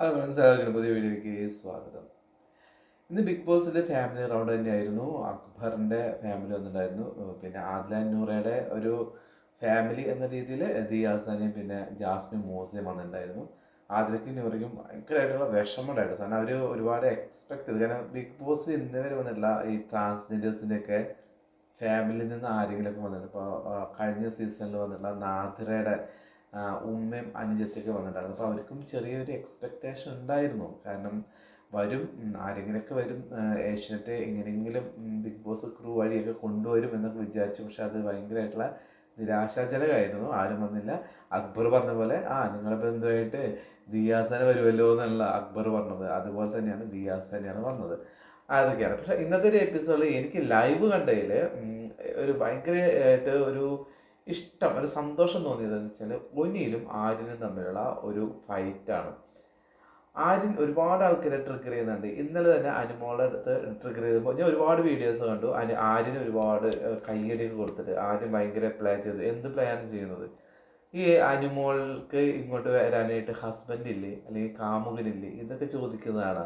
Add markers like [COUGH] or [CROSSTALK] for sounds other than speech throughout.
Hello friends എല്ലാവർക്കും പുതിയ വീഡിയോയ്ക്ക് സ്വാഗതം. ഇന്ന് ബിഗ് ബോസിന്റെ ഫാമിലി റൗണ്ട് തന്നെയായിരുന്നു. അക്ബറിന്റെ ഫാമിലി വന്നിട്ടുണ്ടായിരുന്നു. പിന്നെ ആദ്ലാൻ നൂറയുടെ ഒരു ഫാമിലി എന്ന രീതിയിൽ ദിയാസാനെയും പിന്നെ ജാസ്മിൻ മോസിനെയും വന്നിട്ടുണ്ടായിരുന്നു. ആദ്യക്കും നൂറയ്ക്കും ഭയങ്കരമായിട്ടുള്ള വിഷമമുണ്ടായിരുന്നു. കാരണം അവർ ഒരുപാട് എക്സ്പെക്ട് ചെയ്തു. കാരണം ബിഗ് ബോസിൽ ഇന്ന് വരെ വന്നിട്ടുള്ള ഈ ട്രാൻസ്ജെൻഡേഴ്സിന്റെയൊക്കെ ഫാമിലിയിൽ നിന്ന് ആരെങ്കിലുമൊക്കെ വന്നിട്ടുണ്ട്. ഇപ്പോൾ കഴിഞ്ഞ സീസണിൽ വന്നിട്ടുള്ള നാദിറയുടെ ഉമ്മയും അനുജത്തൊക്കെ വന്നിട്ടുണ്ടായിരുന്നു. അപ്പോൾ അവർക്കും ചെറിയൊരു എക്സ്പെക്റ്റേഷൻ ഉണ്ടായിരുന്നു. കാരണം വരും ആരെങ്കിലുമൊക്കെ വരും ഏഷ്യനെറ്റ് എങ്ങനെയെങ്കിലും ബിഗ് ബോസ് ക്രൂ വഴിയൊക്കെ കൊണ്ടുവരും എന്നൊക്കെ വിചാരിച്ചു. പക്ഷെ അത് ഭയങ്കരമായിട്ടുള്ള നിരാശാജനകമായിരുന്നു. ആരും വന്നില്ല. അക്ബർ പറഞ്ഞ പോലെ ആ നിങ്ങളുടെ ബന്ധുവായിട്ട് ദിയാസന വരുമല്ലോ എന്നുള്ള അക്ബർ പറഞ്ഞത്. അതുപോലെ തന്നെയാണ് ദിയാസ് തന്നെയാണ് വന്നത്. അതൊക്കെയാണ്. പക്ഷെ ഇന്നത്തെ ഒരു എപ്പിസോഡിൽ എനിക്ക് ലൈവ് കണ്ടതിൽ ഒരു ഭയങ്കരമായിട്ട് ഒരു ഇഷ്ടം ഒരു സന്തോഷം തോന്നിയത് എന്ന് വെച്ചാൽ ഒനിയിലും ആര്യനും തമ്മിലുള്ള ഒരു ഫൈറ്റാണ് ആര്യൻ ഒരുപാട് ആൾക്കാരെ ട്രിഗർ ചെയ്യുന്നുണ്ട്. ഇന്നലെ തന്നെ അനുമോളുടെ അടുത്ത് ട്രിഗർ ചെയ്തപ്പോൾ ഞാൻ ഒരുപാട് വീഡിയോസ് കണ്ടു. അനു ആര്യന് ഒരുപാട് കൈയടിയൊക്കെ കൊടുത്തിട്ട് ആര്യൻ ഭയങ്കര പ്ലേ ചെയ്തു. എന്ത് പ്ലാൻ ചെയ്യുന്നത്? ഈ അനുമോൾക്ക് ഇങ്ങോട്ട് വരാനായിട്ട് ഹസ്ബൻഡ് ഇല്ലേ? അല്ലെങ്കിൽ കാമുകനില്ലേ ഇതൊക്കെ ചോദിക്കുന്നതാണ്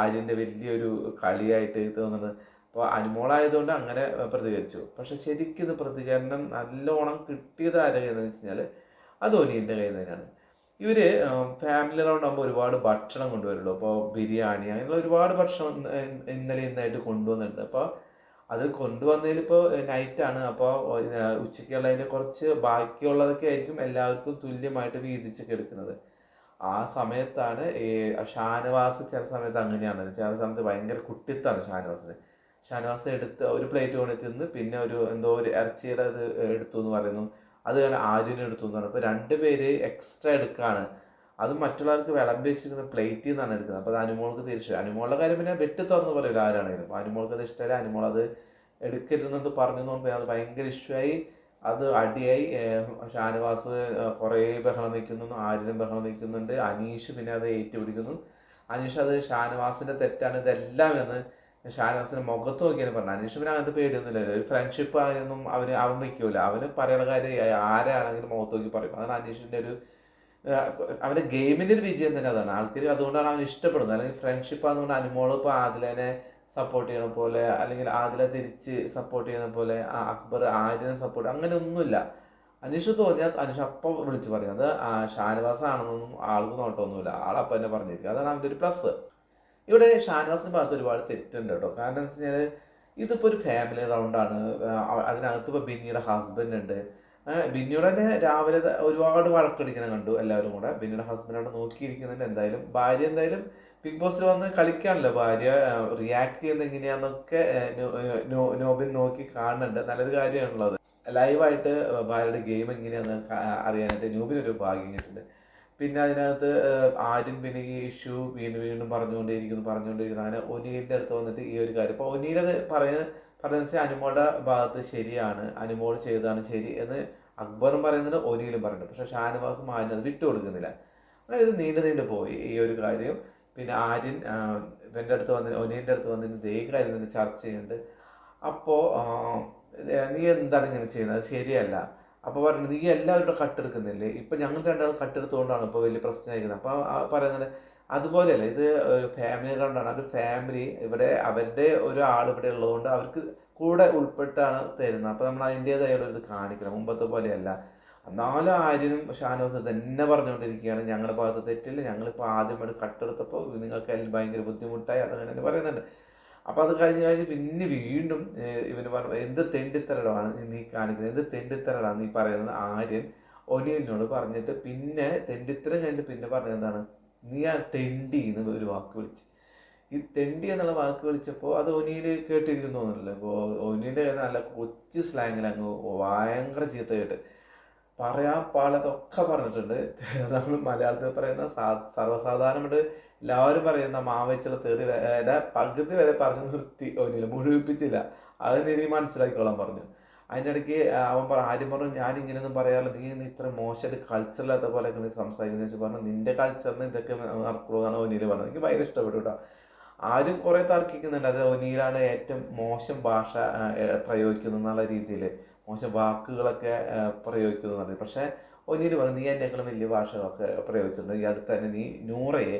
ആര്യന്റെ വലിയൊരു കളിയായിട്ട് തോന്നുന്നത്. അപ്പോൾ അനുമോളായതുകൊണ്ട് അങ്ങനെ പ്രതികരിച്ചു. പക്ഷെ ശരിക്കും ഇത് പ്രതികരണം നല്ലോണം കിട്ടിയത് ആരുടെ കയ്യിൽ നിന്ന് വെച്ച് കഴിഞ്ഞാൽ അത് ഒനീന്റെ കയ്യിൽ തന്നെയാണ്. ഇവർ ഫാമിലി റൗണ്ട് ആകുമ്പോൾ ഒരുപാട് ഭക്ഷണം കൊണ്ടുവരുള്ളൂ. അപ്പോൾ ബിരിയാണി അങ്ങനെയുള്ള ഒരുപാട് ഭക്ഷണം ഇന്ന് ഇന്ന് ഇന്നലെ ഇന്നായിട്ട് കൊണ്ടുവന്നിട്ടുണ്ട്. അപ്പോൾ അതിൽ കൊണ്ടുവന്നതിൽ ഇപ്പോൾ നൈറ്റാണ് അപ്പോൾ ഉച്ചയ്ക്കുള്ളതിന് കുറച്ച് ബാക്കിയുള്ളതൊക്കെ ആയിരിക്കും എല്ലാവർക്കും തുല്യമായിട്ട് വീതിച്ചൊക്കെ എടുക്കുന്നത് ആ സമയത്താണ് ഈ ഷാനവാസ് ചില സമയത്ത് അങ്ങനെയാണ് ചില സമയത്ത് ഭയങ്കര കുട്ടിത്താണ് ഷാനവാസിന്. ഷാനവാസ് എടുത്ത് ഒരു പ്ലേറ്റ് കൊണ്ട് തിന്ന് പിന്നെ ഒരു എന്തോ ഒരു ഇറച്ചിയുടെ അത് എടുത്തു എന്ന് പറയുന്നു. അത് കഴിഞ്ഞ് ആര്യനും എടുത്തു എന്ന് പറഞ്ഞു. അപ്പോൾ രണ്ടുപേര് എക്സ്ട്രാ എടുക്കുകയാണ് അത് മറ്റുള്ളവർക്ക് വിളമ്പി വെച്ചിരിക്കുന്ന പ്ലേറ്റിൽ നിന്നാണ് എടുക്കുന്നത്. അപ്പോൾ അത് അനുമോൾക്ക് തിരിച്ചു അനുമോളുടെ കാര്യം പിന്നെ വെട്ടി തുറന്ന് പറയില്ല ആരാണെങ്കിലും. അപ്പോൾ അനുമോൾക്ക് അത് ഇഷ്ടമല്ല. അനുമോൾ അത് എടുക്കരുതെന്നത് പറഞ്ഞു എന്ന് പറഞ്ഞാൽ അത് ഭയങ്കര ഇഷ്യൂ ആയി. അത് അടിയായി. ഷാനവാസ് കുറേ ബഹളം വയ്ക്കുന്നു ആര്യനും ബഹളം വയ്ക്കുന്നുണ്ട് അനീഷ് പിന്നെ അത് ഏറ്റുപിടിക്കുന്നു. അനീഷ് അത് ഷാനവാസിന്റെ തെറ്റാണ്. ഇതെല്ലാം എന്ന് ഷാനവാസിന്റെ മുഖത്ത് നോക്കിയാണ് പറഞ്ഞത്. അനീഷ് പിന്നെ അങ്ങനത്തെ പേടിയൊന്നുമില്ല. ഒരു ഫ്രണ്ട്ഷിപ്പ് അങ്ങനെയൊന്നും അവർ അവൻ വെക്കൂല. അവന് പറയുന്ന കാര്യം ആരാണെങ്കിലും മുഖത്ത് നോക്കി പറയും. അതാണ് അനീഷിന്റെ ഒരു അവന്റെ ഗെയിമിന്റെ ഒരു വിജയം തന്നെ അതാണ്. ആൾക്കാർ അതുകൊണ്ടാണ് അവൻ ഇഷ്ടപ്പെടുന്നത്. അല്ലെങ്കിൽ ഫ്രണ്ട്ഷിപ്പ് ആയതുകൊണ്ട് അനുമോൾ ഇപ്പൊ ആദിലനെ സപ്പോർട്ട് ചെയ്യണ പോലെ അല്ലെങ്കിൽ ആദില തിരിച്ച് സപ്പോർട്ട് ചെയ്യുന്ന പോലെ അക്ബർ ആര്യനെ സപ്പോർട്ട് അങ്ങനെ ഒന്നുമില്ല. അനീഷ് തോന്നിയാൽ അനീഷ് അപ്പം വിളിച്ച് പറയും. അത് ഷാനവാസ് ആണെന്നൊന്നും ആൾക്ക് നോട്ടമൊന്നുമില്ല. ആളപ്പം തന്നെ പറഞ്ഞിരിക്കും. അതാണ് അവന്റെ ഒരു പ്ലസ് ഇവിടെ ഷാനവാസിന്റെ ഭാഗത്ത് ഒരുപാട് തെറ്റുണ്ട് കേട്ടോ. കാരണം എന്താ വെച്ച് കഴിഞ്ഞാൽ ഇതിപ്പോൾ ഒരു ഫാമിലി റൗണ്ടാണ് അതിനകത്ത് ഇപ്പോൾ ബിന്നിയുടെ ഹസ്ബൻഡ് ഉണ്ട്. ബിന്നിയുടെ തന്നെ രാവിലെ ഒരുപാട് വഴക്കടിക്കണം കണ്ടു എല്ലാവരും കൂടെ. ബിന്നിയുടെ ഹസ്ബൻഡ് അവിടെ നോക്കിയിരിക്കുന്നുണ്ട്. എന്തായാലും ഭാര്യ എന്തായാലും ബിഗ് ബോസിൽ വന്ന് കളിക്കാണല്ലോ. ഭാര്യ റിയാക്ട് ചെയ്യുന്നത് എങ്ങനെയാന്നൊക്കെ നോബിൻ നോക്കി കാണുന്നുണ്ട്. നല്ലൊരു കാര്യമാണുള്ളത്. ലൈവായിട്ട് ഭാര്യയുടെ ഗെയിം എങ്ങനെയാണെന്ന് അറിയാനായിട്ട് നോബിനൊരു ഭാഗ്യം കിട്ടുന്നുണ്ട്. പിന്നെ അതിനകത്ത് ആരും പിന്നെ ഈ ഇഷ്യൂ വീണ്ടും വീണ്ടും പറഞ്ഞുകൊണ്ടേയിരിക്കുന്നു പറഞ്ഞുകൊണ്ടേയിരിക്കുന്നു. അങ്ങനെ ഒനീലിന്റെ അടുത്ത് വന്നിട്ട് ഈ ഒരു കാര്യം. അപ്പോൾ ഒനീലത് അത് പറയുന്നത് വെച്ചാൽ അനുമോളുടെ ഭാഗത്ത് ശരിയാണ് അനുമോൾ ചെയ്തതാണ് ശരി എന്ന് അക്ബറും പറയുന്നുണ്ട് ഒനീലും പറയുന്നുണ്ട്. പക്ഷേ ഷാനവാസും ആര്യൻ അത് വിട്ടുകൊടുക്കുന്നില്ല അങ്ങനെ ഇത് നീണ്ടു നീണ്ടു പോയി ഈ ഒരു കാര്യം. പിന്നെ ആര്യൻ ഇവന്റെ അടുത്ത് വന്ന് ഒനീലിന്റെ അടുത്ത് വന്നിന് ദേ കാര്യം തന്നെ ചർച്ച ചെയ്യുന്നുണ്ട്. അപ്പോൾ നീ എന്താണ് ഇങ്ങനെ ചെയ്യുന്നത്? ശരിയല്ല. അപ്പോൾ പറഞ്ഞു നീ എല്ലാവരുടെ കട്ടെടുക്കുന്നില്ലേ ഇപ്പം ഞങ്ങൾ രണ്ടാളും കട്ടെടുത്തുകൊണ്ടാണ് ഇപ്പോൾ വലിയ പ്രശ്നമായിരിക്കുന്നത് അപ്പോൾ പറയുന്നത് അതുപോലെയല്ല ഇത് ഒരു ഫാമിലി കൊണ്ടാണ്. അവർ ഫാമിലി ഇവിടെ അവരുടെ ഒരാൾ ഇവിടെ ഉള്ളതുകൊണ്ട് അവർക്ക് കൂടെ ഉൾപ്പെട്ടാണ് തരുന്നത്. അപ്പോൾ നമ്മൾ അതിന്റേതായ ഒരു ഇത് കാണിക്കണം. മുമ്പത്തെ പോലെയല്ല. എന്നാലും ആര്യനും ഷാനോസ് തന്നെ പറഞ്ഞുകൊണ്ടിരിക്കുകയാണ്. ഞങ്ങളുടെ ഭാഗത്ത് തെറ്റില്ല. ഞങ്ങളിപ്പോൾ ആദ്യമായിട്ട് കട്ടെടുത്തപ്പോൾ നിങ്ങൾക്ക് അതിൽ ഭയങ്കര ബുദ്ധിമുട്ടായി. അതങ്ങനെ പറയുന്നുണ്ട്. അപ്പോൾ അത് കഴിഞ്ഞ് കഴിഞ്ഞ് പിന്നെ വീണ്ടും ഇവന് പറഞ്ഞു എന്ത് തെണ്ടിത്തരടാണ് നീ കാണിക്കുന്നത്? എന്ത് തെണ്ടിത്തരടാണ് നീ പറയുന്നത്? ആര്യൻ ഒലിയനോട് പറഞ്ഞിട്ട് പിന്നെ തെണ്ടിത്തരം കഴിഞ്ഞിട്ട് പിന്നെ പറഞ്ഞത് എന്താണ്? നീ ആ തെണ്ടി എന്ന് ഒരു വാക്ക് വിളിച്ച്. ഈ തെണ്ടി എന്നുള്ള വാക്ക് വിളിച്ചപ്പോൾ അത് ഒനിയിൽ കേട്ടിരിക്കുന്നു തോന്നുന്നില്ല. ഇപ്പോൾ ഒനിയുടെ നല്ല കൊച്ചു സ്ലാങ്ങിൽ അങ്ങ് ഭയങ്കര ചീത്ത കേട്ട്. പറയാൻ പാടില്ലാത്തൊക്കെ പറഞ്ഞിട്ടുണ്ട്. [LAUGHS] നമ്മൾ മലയാളത്തിൽ പറയുന്ന സാ സർവസാധാരണമായിട്ട് എല്ലാവരും പറയുന്ന മാവച്ചുള്ള തേറി വരെ പകുതി വരെ പറഞ്ഞു നിർത്തി. ഒന്നില്ല മുഴുവിപ്പിച്ചില്ല. അത് നീ നീ മനസ്സിലാക്കിക്കോളാൻ പറഞ്ഞു. അതിന്റെ ഇടയ്ക്ക് അവൻ പറ ആദ്യം പറഞ്ഞു ഞാൻ ഇങ്ങനെയൊന്നും പറയാറില്ല. നീ നീ ഇത്ര മോശമായിട്ട് കൾച്ചറില്ലാത്ത പോലെയൊക്കെ നീ സംസാരിക്കുന്ന. വെച്ച് പറഞ്ഞു നിന്റെ കൾച്ചറിന് ഇതൊക്കെ നടക്കുള്ളൂ എന്നാണ് ഒനീൽ പറഞ്ഞത്. എനിക്ക് ഭയങ്കര ഇഷ്ടപ്പെട്ടു കേട്ടോ. ആരും കുറെ തർക്കിക്കുന്നുണ്ട്. അത് ഒനിയിലാണ് ഏറ്റവും മോശം ഭാഷ പ്രയോഗിക്കുന്നത് എന്നുള്ള രീതിയിൽ മോശം വാക്കുകളൊക്കെ ആ, പ്രയോഗിക്കുന്നു പറഞ്ഞു പക്ഷേ ഒനീൽ പറഞ്ഞു നീ എന്നെക്കാളും വലിയ ഭാഷകളൊക്കെ പ്രയോഗിച്ചിട്ടുണ്ട്. ഈ അടുത്ത് തന്നെ നീ നൂറയെ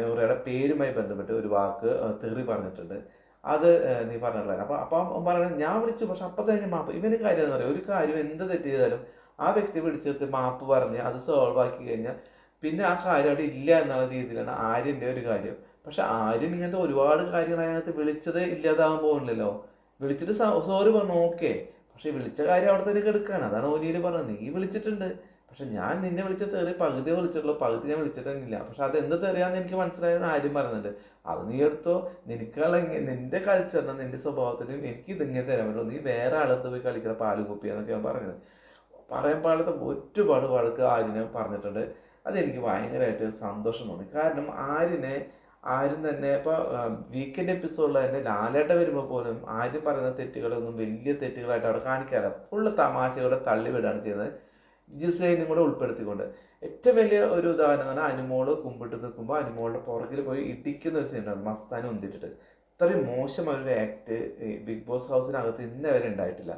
നൂറയുടെ പേരുമായി ബന്ധപ്പെട്ട് ഒരു വാക്ക് തെറി പറഞ്ഞിട്ടുണ്ട്. അത് നീ പറഞ്ഞിട്ടുള്ളത് അപ്പോൾ അപ്പം പറയുന്നത് ഞാൻ വിളിച്ചു പക്ഷെ അപ്പം തന്നെ മാപ്പ്. ഇവന് കാര്യം എന്ന് പറയുക ഒരു കാര്യം എന്ത് തെറ്റ് ചെയ്താലും ആ വ്യക്തി വിളിച്ചിട്ട് മാപ്പ് പറഞ്ഞ് അത് സോൾവ് ആക്കി കഴിഞ്ഞാൽ പിന്നെ ആ കാര്യം അവിടെ ഇല്ല എന്നുള്ള രീതിയിലാണ് ആര്യന്റെ ഒരു കാര്യം. പക്ഷെ ആര്യൻ ഇങ്ങനത്തെ ഒരുപാട് കാര്യങ്ങൾ അതിനകത്ത് വിളിച്ചത് ഇല്ലാതാകാൻ പോകുന്നില്ലല്ലോ. വിളിച്ചിട്ട് സോറി പറഞ്ഞു ഓക്കെ. പക്ഷെ വിളിച്ച കാര്യം അവിടെ തന്നെ കെടുക്കാണ്. അതാണ് ഓലിയിൽ പറഞ്ഞത്. നീ വിളിച്ചിട്ടുണ്ട്. പക്ഷെ ഞാൻ നിന്നെ വിളിച്ച തെറി പകുതി വിളിച്ചിട്ടുള്ളൂ പകുതി ഞാൻ വിളിച്ചിട്ടില്ല പക്ഷെ അത് എന്ത് തെറിയാന്ന് എനിക്ക് മനസ്സിലായെന്ന് ആരും പറയുന്നുണ്ട് അത് നീ എടുത്തോ? നിനക്കുള്ള നിന്റെ കൾച്ചറിനും നിന്റെ സ്വഭാവത്തിനും എനിക്ക് ഇതിങ്ങനെ തരാൻ പറ്റുള്ളൂ നീ വേറെ ആളത്ത് പോയി കളിക്കുന്ന പാൽ കുപ്പി എന്നൊക്കെ ഞാൻ പറഞ്ഞത് പറയാൻ പാടത്തെ ഒരുപാട് വഴക്ക് ആര്യനെ പറഞ്ഞിട്ടുണ്ട്. അതെനിക്ക് ഭയങ്കരമായിട്ട് സന്തോഷം തോന്നി. കാരണം ആര്യനെ ആരും തന്നെ ഇപ്പോൾ വീക്കെൻഡ് എപ്പിസോഡിൽ തന്നെ ലാലേട്ട വരുമ്പോൾ പോലും ആരും പറയുന്ന തെറ്റുകളൊന്നും വലിയ തെറ്റുകളായിട്ട് അവിടെ കാണിക്കാറില്ല. ഫുള്ള് തമാശയോടെ തള്ളിവിടാണ് ചെയ്യുന്നത്. ജിസൈനും കൂടെ ഉൾപ്പെടുത്തിക്കൊണ്ട്. ഏറ്റവും വലിയ ഒരു ഉദാഹരണം എന്ന് പറഞ്ഞാൽ അനുമോൾ കുമ്പിട്ട് നിൽക്കുമ്പോൾ അനുമോളുടെ പുറകിൽ പോയി ഇടിക്കുന്ന ഒരു സീനാണ് മസ്താനെ ഒന്നിട്ടിട്ട് ഇത്രയും മോശമായ ഒരു ആക്ട് ബിഗ് ബോസ് ഹൗസിനകത്ത് ഇന്നേ വരെ ഉണ്ടായിട്ടില്ല.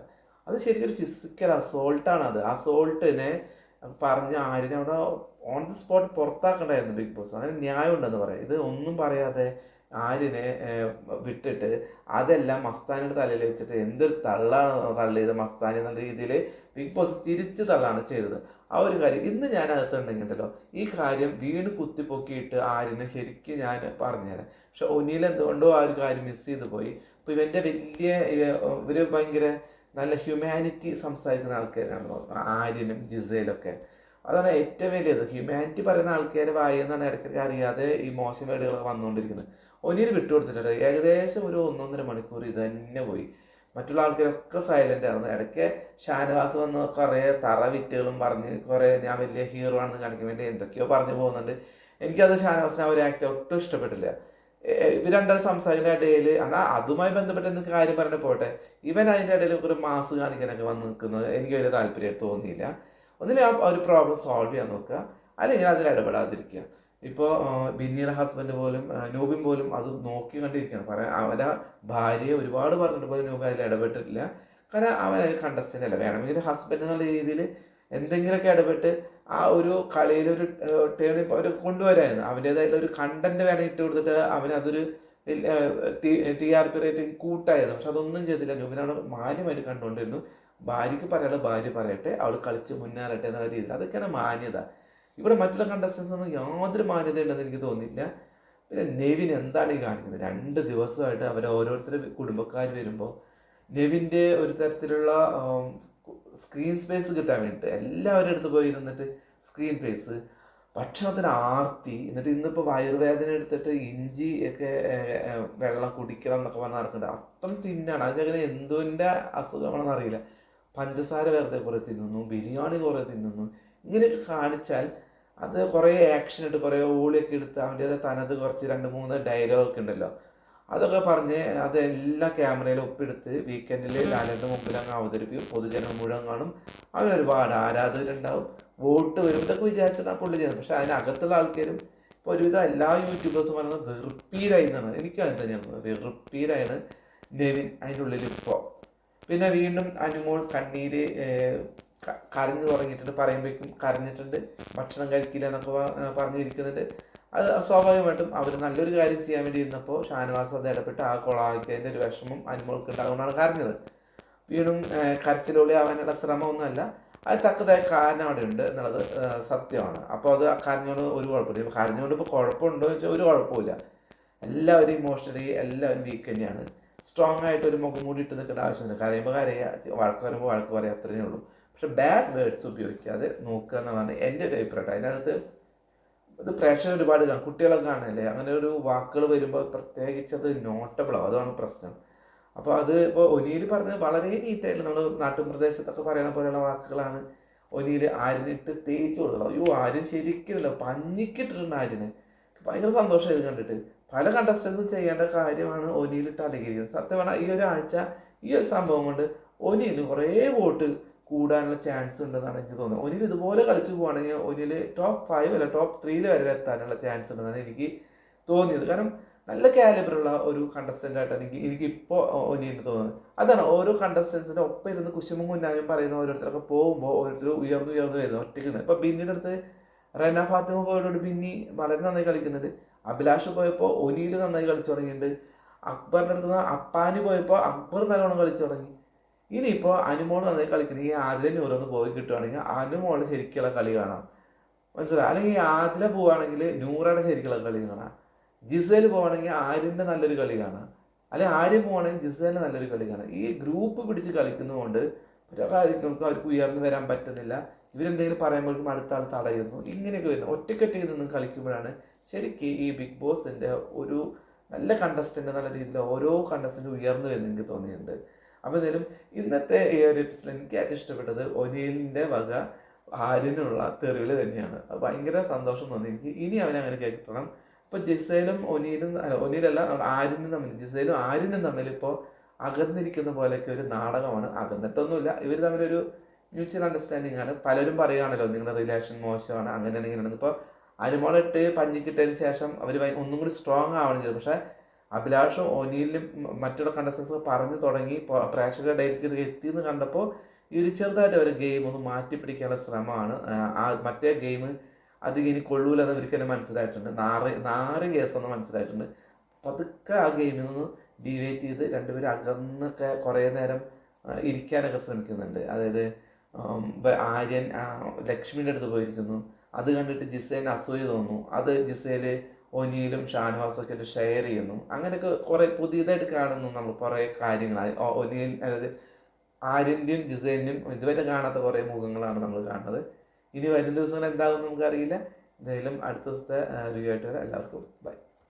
അത് ശരിക്കും ഫിസിക്കൽ അസോൾട്ടാണ് അത് അസോൾട്ടിനെ പറഞ്ഞ ആരിനെ അവിടെ ഓൺ ദി സ്പോട്ട് പുറത്താക്കണ്ടായിരുന്നു ബിഗ് ബോസ് അങ്ങനെ ന്യായം ഉണ്ടെന്ന് പറയാം. ഇത് ഒന്നും പറയാതെ ആര്യനെ വിട്ടിട്ട് അതെല്ലാം മസ്താനിയുടെ തലയിൽ വെച്ചിട്ട് എന്തൊരു തള്ളാണ് തള്ളിയത് മസ്താനി എന്ന രീതിയിൽ ബിഗ് ബോസ് തിരിച്ച് തള്ളാണ് ചെയ്തത്. ആ ഒരു കാര്യം ഇന്ന് ഞാൻ അകത്തുണ്ടെങ്കിണ്ടല്ലോ ഈ കാര്യം വീണ് കുത്തിപ്പൊക്കിയിട്ട് ആര്യനെ ശരിക്കും ഞാൻ പറഞ്ഞുതരാം പക്ഷെ ഒനിയിൽ എന്തുകൊണ്ടോ ആ ഒരു കാര്യം മിസ് ചെയ്തു പോയി. അപ്പോൾ ഇവന്റെ വലിയ ഇവർ ഭയങ്കര നല്ല ഹ്യൂമാനിറ്റി സംസാരിക്കുന്ന ആൾക്കാരാണല്ലോ ആര്യനും ജിസയിലൊക്കെ അതാണ് ഏറ്റവും വലിയത്. ഹ്യൂമാനിറ്റി പറയുന്ന ആൾക്കാർ വായെന്നാണ് ഇടയ്ക്കിടയ്ക്ക് അറിയാതെ ഈ മോശം വേടുകളൊക്കെ വന്നുകൊണ്ടിരിക്കുന്നത് ഒനിയിൽ വിട്ടുകൊടുത്തിട്ടുണ്ട്. ഏകദേശം ഒരു ഒന്നൊന്നര മണിക്കൂർ ഇത് തന്നെ പോയി. മറ്റുള്ള ആൾക്കാരൊക്കെ സൈലന്റ് ആയിരുന്നു ഇടയ്ക്ക് ഷാനവാസ് വന്ന് കുറേ തറ വിറ്റുകളും പറഞ്ഞ് കുറേ ഞാൻ വലിയ ഹീറോ ആണെന്ന് കാണിക്കാൻ വേണ്ടി എന്തൊക്കെയോ പറഞ്ഞു പോകുന്നുണ്ട്. എനിക്കത് ഷാനവാസിനെ ഒരു ആക്ടർ ഒട്ടും ഇഷ്ടപ്പെട്ടില്ല. ഇവർ രണ്ടാളും സംസാരിക്കുന്ന ഇടയിൽ എന്നാൽ അതുമായി ബന്ധപ്പെട്ട് എന്ത് കാര്യം പറഞ്ഞു പോട്ടെ? ഇവൻ അതിന്റെ ഇടയിൽ ഒരു മാസ് കാണിക്കാനൊക്കെ വന്ന് നിൽക്കുന്നത് എനിക്ക് വലിയ താല്പര്യമായിട്ട് തോന്നിയില്ല. ഒന്നിൽ ആ ഒരു പ്രോബ്ലം സോൾവ് ചെയ്യാൻ നോക്കുക. അല്ലെങ്കിൽ അതിൽ ഇടപെടാതിരിക്കുക. ഇപ്പോൾ ബിന്നിയുടെ ഹസ്ബൻഡ് പോലും നൂബിൻ പോലും അത് നോക്കി കണ്ടിരിക്കുകയാണ്. പറയാൻ അവന്റെ ഭാര്യയെ ഒരുപാട് പറഞ്ഞിട്ട് പോലും നൂബി അതിൽ ഇടപെട്ടിട്ടില്ല. കാരണം അവൻ അതിൽ കണ്ടസ്റ്റന്റ് അല്ല. വേണമെങ്കിൽ ഹസ്ബൻഡ് എന്നുള്ള രീതിയിൽ എന്തെങ്കിലുമൊക്കെ ഇടപെട്ട് ആ ഒരു കളിയിൽ ഒരു ടേൺ അവർ കൊണ്ടുവരായിരുന്നു. അവന്റേതായിട്ടുള്ള ഒരു കണ്ടന്റ് വേണമെങ്കിൽ ഇട്ട് കൊടുത്തിട്ട് അവനതൊരു ടി ആർ പി റേറ്റിംഗ് കൂട്ടായിരുന്നു. പക്ഷെ അതൊന്നും ചെയ്തില്ല. നൂബിനവിടെ മാന്യമായിട്ട് കണ്ടുകൊണ്ടിരുന്നു. ഭാര്യയ്ക്ക് പറയാനുള്ള ഭാര്യ പറയട്ടെ അവൾ കളിച്ച് മുന്നേറട്ടെ എന്നുള്ള രീതിയിൽ. അതൊക്കെയാണ് മാന്യത. ഇവിടെ മറ്റുള്ള കണ്ടസ്റ്റൻസ് ഒന്നും യാതൊരു മാന്യത ഉണ്ടെന്ന് എനിക്ക് തോന്നിയില്ല. പിന്നെ നെവിൻ എന്താണ് ഈ കാണിക്കുന്നത്? രണ്ട് ദിവസമായിട്ട് അവർ ഓരോരുത്തരുടെ കുടുംബക്കാർ വരുമ്പോൾ നെവിന്റെ ഒരു തരത്തിലുള്ള സ്ക്രീൻ സ്പേസ് കിട്ടാൻ വേണ്ടിയിട്ട് എല്ലാവരുടെ അടുത്ത് പോയി നിന്നിട്ട് സ്ക്രീൻ സ്പേസ് ഭക്ഷണത്തിന് ആർത്തി എന്നിട്ട് ഇന്നിപ്പോൾ വയറുവേദന എടുത്തിട്ട് ഇഞ്ചി ഒക്കെ വെള്ളം കുടിക്കണം എന്നൊക്കെ പറഞ്ഞ് നടക്കുന്നുണ്ട്. അത്രയും തിന്നാണ്. അതങ്ങനെ എന്തുവിന്റെ അസുഖമാണെന്ന് അറിയില്ല. പഞ്ചസാര വെറുതെ കുറേ തിന്നുന്നു ബിരിയാണി കുറേ തിന്നുന്നു. ഇങ്ങനെയൊക്കെ കാണിച്ചാൽ അത് കുറേ ആക്ഷൻ ഇട്ട് കുറേ ഓളിയൊക്കെ എടുത്ത് അവന്റെ തനത് കുറച്ച് രണ്ട് മൂന്ന് ഡയലോഗ് ഉണ്ടല്ലോ. അതൊക്കെ പറഞ്ഞ് അതെല്ലാം ക്യാമറയിൽ ഒപ്പിയെടുത്ത് വീക്കെൻഡിൽ ലാലന്റെ മുമ്പിൽ അങ്ങ് അവതരിപ്പിക്കും. പൊതുജനം മുഴുവൻ കാണും. അവർ ഒരുപാട് ആരാധകരുണ്ടാവും. വോട്ട് വരും ഇതൊക്കെ വിചാരിച്ചിട്ടാണ് പുള്ളി ചെയ്യുന്നത്. പക്ഷെ അതിനകത്തുള്ള ആൾക്കാരും ഇപ്പോൾ ഒരുവിധം എല്ലാ യൂട്യൂബേഴ്സും പറയുന്നത് വെറുപ്പീരായി എന്നാണ്. എനിക്ക് അത് തന്നെയാണ്. വെറുപ്പീരായാണ് നെവിൻ അതിന്റെ ഉള്ളിൽ ഇപ്പോൾ പിന്നെ വീണ്ടും അനുമോൾ കണ്ണീര് കരഞ്ഞു തുടങ്ങിയിട്ടുണ്ട്. പറയുമ്പോഴേക്കും കരഞ്ഞിട്ടുണ്ട്. ഭക്ഷണം കഴിക്കില്ല എന്നൊക്കെ പറഞ്ഞിരിക്കുന്നുണ്ട്. അത് സ്വാഭാവികമായിട്ടും അവർ നല്ലൊരു കാര്യം ചെയ്യാൻ വേണ്ടി ഇരുന്നപ്പോൾ ഷാനവാസ് അത് ഇടപെട്ട് ആ കൊളാക്കിയതിന്റെ ഒരു വിഷമം അനുമോൾക്ക് ഉണ്ടാകുന്നതാണ് കരഞ്ഞത്. വീണ്ടും കരച്ചിലൊളി ആവാനുള്ള ശ്രമമൊന്നുമല്ല. അത് തക്കതായ കാരണം അവിടെ ഉണ്ട് എന്നുള്ളത് സത്യമാണ്. അപ്പോൾ അത് കരഞ്ഞോണ്ട് ഒരു കുഴപ്പമില്ല. കരഞ്ഞുകൊണ്ട് ഇപ്പോൾ കുഴപ്പമുണ്ടോ എന്ന് വെച്ചാൽ ഒരു കുഴപ്പമില്ല എല്ലാവരും ഇമോഷണലി എല്ലാവരും വീക്ക് തന്നെയാണ്. സ്ട്രോങ് ആയിട്ട് ഒരു മുഖം മൂടി ഇട്ട് നിൽക്കേണ്ട ആവശ്യമില്ല. കരയുമ്പോൾ കരയുക വഴക്ക് പറയുമ്പോൾ വഴക്ക് പറയുക അത്രയേ ഉള്ളൂ. പക്ഷെ ബാഡ് വേർഡ്സ് ഉപയോഗിക്കാതെ നോക്കുക എന്നുള്ളതാണ് എന്റെ ഒരു അഭിപ്രായം. അതിനകത്ത് ഇത് പ്രേക്ഷകർ ഒരുപാട് കാണും. കുട്ടികളൊക്കെ കാണുന്നില്ലേ? അങ്ങനെ ഒരു വാക്കുകൾ വരുമ്പോൾ പ്രത്യേകിച്ച് അത് നോട്ടബിളാവും അതാണ് പ്രശ്നം. അപ്പോൾ അത് ഇപ്പോൾ ഒനിയിൽ പറഞ്ഞത് വളരെ നീറ്റായിട്ട് നമ്മൾ നാട്ടുപ്രദേശത്തൊക്കെ പറയുന്ന പോലെയുള്ള വാക്കുകളാണ് ഒനിയിൽ ആര്യനിട്ട് തേച്ച് കൊടുക്കണം അയ്യോ ആര്യൻ ശരിക്കുമല്ലോ. പഞ്ഞിക്കിട്ടിട്ടുണ്ട് ആര്യന്. ഭയങ്കര സന്തോഷം ഇത് കണ്ടിട്ട്. പല കണ്ടസ്റ്റൻസും ചെയ്യേണ്ട കാര്യമാണ് ഒനിയിലിട്ട് അലങ്കരിക്കുന്നത് സത്യം പറഞ്ഞാൽ ഈ ഒരാഴ്ച ഈ ഒരു സംഭവം കൊണ്ട് ഒനിയിൽ കുറേ വോട്ട് കൂടാനുള്ള ചാൻസ് ഉണ്ടെന്നാണ് എനിക്ക് തോന്നുന്നത്. ഒനിയിൽ ഇതുപോലെ കളിച്ച് പോവാണെങ്കിൽ ഒനിയിൽ ടോപ്പ് ഫൈവ് അല്ല ടോപ്പ് ത്രീയിൽ വരെ എത്താനുള്ള ചാൻസ് ഉണ്ടെന്നാണ് എനിക്ക് തോന്നിയത്. കാരണം നല്ല കാലിബറുള്ള ഒരു കണ്ടസ്റ്റന്റ് ആയിട്ടാണ് എനിക്ക് എനിക്ക് ഇപ്പോൾ തോന്നുന്നത്. അതാണ് ഓരോ കണ്ടസ്റ്റൻസിന്റെ ഒപ്പം ഇരുന്ന് കുശുമും കുഞ്ഞാനും പറയുന്ന ഓരോരുത്തരൊക്കെ പോകുമ്പോൾ ഓരോരുത്തർ ഉയർന്നു ഉയർന്നു വരുന്നു ഒറ്റയ്ക്ക് ഇപ്പോൾ ബിന്നിയുടെ അടുത്ത് റെന ഫാത്തിമ പോയോട് ബിന്നി വളരെ നന്നായി കളിക്കുന്നുണ്ട്. അഭിലാഷ് പോയപ്പോൾ ഒനീൽ നന്നായി കളിച്ചു തുടങ്ങിയിട്ടുണ്ട് അക്ബറിന്റെ അടുത്ത് നിന്ന് അപ്പാന് പോയപ്പോൾ അക്ബർ നല്ലോണം കളിച്ചു തുടങ്ങി. ഇനിയിപ്പോൾ അനുമോൾ നന്നായി കളിക്കണം ഈ ആദില നൂറൊന്ന് പോയി കിട്ടുവാണെങ്കിൽ അനുമോൾ ശരിക്കുള്ള കളി കാണാം. മനസ്സിലായി? അല്ലെങ്കിൽ ആദില പോവുകയാണെങ്കിൽ നൂറയുടെ ശരിക്കുള്ള കളി കാണാം. ജിസേൽ പോവുകയാണെങ്കിൽ ആര്യന്റെ നല്ലൊരു കളി കാണാം. അല്ലെങ്കിൽ ആര്യം പോവുകയാണെങ്കിൽ ജിസേലിന്റെ നല്ലൊരു കളി കാണാം. ഈ ഗ്രൂപ്പ് പിടിച്ച് കളിക്കുന്നതുകൊണ്ട് പല കാര്യങ്ങൾക്കും അവർക്ക് ഉയർന്നു വരാൻ പറ്റുന്നില്ല. ഇവരെന്തെങ്കിലും പറയുമ്പോഴേക്കും അടുത്ത ആൾ തടയുന്നു. ഇങ്ങനെയൊക്കെ വരുന്നു. ഒറ്റയ്ക്കൊറ്റയ്ക്ക് നിന്ന് കളിക്കുമ്പോഴാണ് ശരിക്കും ഈ ബിഗ് ബോസിന്റെ ഒരു നല്ല കണ്ടസ്റ്റന്റ് നല്ല രീതിയിൽ ഓരോ കണ്ടസ്റ്റന്റും ഉയർന്നു എന്ന് എനിക്ക് തോന്നിയിട്ടുണ്ട്. അപ്പോൾ എന്തായാലും ഇന്നത്തെ ഈ ഒരു എപ്പിസോഡ് എനിക്ക് ഏറ്റവും ഇഷ്ടപ്പെട്ടത് ഒനിയലിന്റെ വക ആര്യനുള്ള തെറികൾ തന്നെയാണ്. അത് ഭയങ്കര സന്തോഷം തോന്നി. എനിക്ക് ഇനി അവനെ അങ്ങനെ കേൾക്കണം. ഇപ്പോൾ ജിസേലും ഒനിയിലും ഒനിയിലല്ല ആര്യനും തമ്മിൽ ജിസേലും ആര്യനും തമ്മിൽ ഇപ്പോൾ അകന്നിരിക്കുന്ന പോലെയൊക്കെ ഒരു നാടകമാണ്. അകന്നിട്ടൊന്നുമില്ല. ഇവർ തമ്മിലൊരു മ്യൂച്വൽ അണ്ടർസ്റ്റാൻഡിങ് ആണ്. പലരും പറയുകയാണല്ലോ നിങ്ങളുടെ റിലേഷൻ മോശമാണ് അങ്ങനെയാണ് ഇങ്ങനെയാണ് ഇപ്പോൾ അനുമോളിട്ട് പഞ്ഞിക്കിട്ടതിന് ശേഷം അവർ ഒന്നും കൂടി സ്ട്രോങ് ആവണം ചെയ്തു. പക്ഷെ അഭിലാഷും ഒനിയിലും മറ്റുള്ള കണ്ടസ്റ്റൻസ് പറഞ്ഞു തുടങ്ങി. പ്രേക്ഷകരുടെ ഇടയിലേക്ക് ഇത് എത്തിയെന്ന് കണ്ടപ്പോൾ ഈ ഒരു ചെറുതായിട്ട് ഒരു ഗെയിം ഒന്ന് മാറ്റി പിടിക്കാനുള്ള ശ്രമമാണ്. ആ, മറ്റേ ഗെയിം അധികം ഇനി കൊള്ളൂലെന്ന് ഒരിക്കലും മനസ്സിലായിട്ടുണ്ട്. നാറ് നാറ് കേസെന്ന് മനസ്സിലായിട്ടുണ്ട്. പതുക്കെ ആ ഗെയിമിൽ നിന്ന് ഡിവേറ്റ് ചെയ്ത് രണ്ടുപേരും അകന്നൊക്കെ കുറേ നേരം ഇരിക്കാനൊക്കെ ശ്രമിക്കുന്നുണ്ട്. അതായത് ആര്യൻ ലക്ഷ്മിയുടെ അടുത്ത് പോയിരിക്കുന്നു. അത് കണ്ടിട്ട് ജിസേന് അസൂയ തോന്നുന്നു. അത് ജിസേൽ ഒനിയിലും ഷാനവാസും ഒക്കെ ആയിട്ട് ഷെയർ ചെയ്യുന്നു. അങ്ങനെയൊക്കെ കുറേ പുതിയതായിട്ട് കാണുന്നു നമ്മൾ കുറേ കാര്യങ്ങൾ. ഒനിയിൽ അതായത് ആര്യന്റെയും ജിസേന്റെയും ഇതുവരെ കാണാത്ത കുറേ മുഖങ്ങളാണ് നമ്മൾ കാണുന്നത്. ഇനി വരും ദിവസങ്ങൾ എന്താകും നമുക്കറിയില്ല. എന്തായാലും അടുത്ത ദിവസത്തെ റിവ്യൂ ആയിട്ട് എല്ലാവർക്കും ബൈ